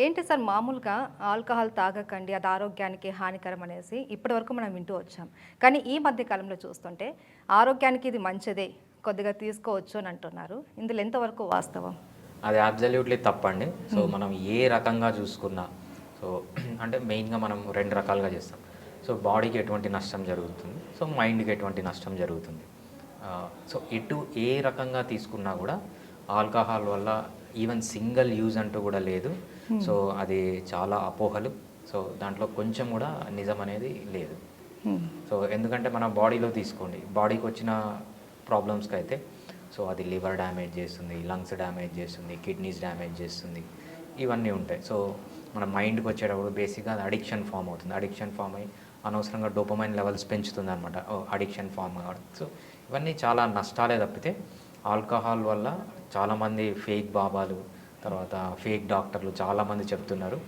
ఏంటి సార్ మామూలుగా ఆల్కహాల్ తాగకండి అది ఆరోగ్యానికి హానికరం అనేసి ఇప్పటివరకు మనం వింటూ వచ్చాం. కానీ ఈ మధ్య కాలంలో చూస్తుంటే ఆరోగ్యానికి ఇది మంచిదే కొద్దిగా తీసుకోవచ్చు అని అంటున్నారు. ఇందులో ఎంతవరకు వాస్తవం? అది అబ్జల్యూట్లీ తప్పండి. సో మనం ఏ రకంగా చూసుకున్నా సో అంటే మెయిన్గా మనం రెండు రకాలుగా చేస్తాం. సో బాడీకి ఎటువంటి నష్టం జరుగుతుంది సో మైండ్కి ఎటువంటి నష్టం జరుగుతుంది. సో ఇటు ఏ రకంగా తీసుకున్నా కూడా ఆల్కహాల్ వల్ల ఈవెన్ సింగిల్ యూజ్ అంటూ కూడా లేదు. సో అది చాలా అపోహలు. సో దాంట్లో కొంచెం కూడా నిజం అనేది లేదు. సో ఎందుకంటే మన బాడీలో తీసుకోండి. బాడీకి వచ్చిన ప్రాబ్లమ్స్కి అయితే సో అది లివర్ డ్యామేజ్ చేస్తుంది లంగ్స్ డ్యామేజ్ చేస్తుంది కిడ్నీస్ డ్యామేజ్ చేస్తుంది ఇవన్నీ ఉంటాయి. సో మన మైండ్కి వచ్చేటప్పుడు బేసిక్గా అది అడిక్షన్ ఫామ్ అవుతుంది. అడిక్షన్ ఫామ్ అయ్యి అనవసరంగా డోపమైన్ లెవెల్స్ పెంచుతుంది అనమాట అడిక్షన్ ఫామ్ కావడం సో ఇవన్నీ చాలా నష్టాలే తప్పితే ఆల్కహాల్ వల్ల చాలామంది ఫేక్ బాబాలు తర్వాత ఫేక్ డాక్టర్లు చాలామంది చెప్తున్నారు.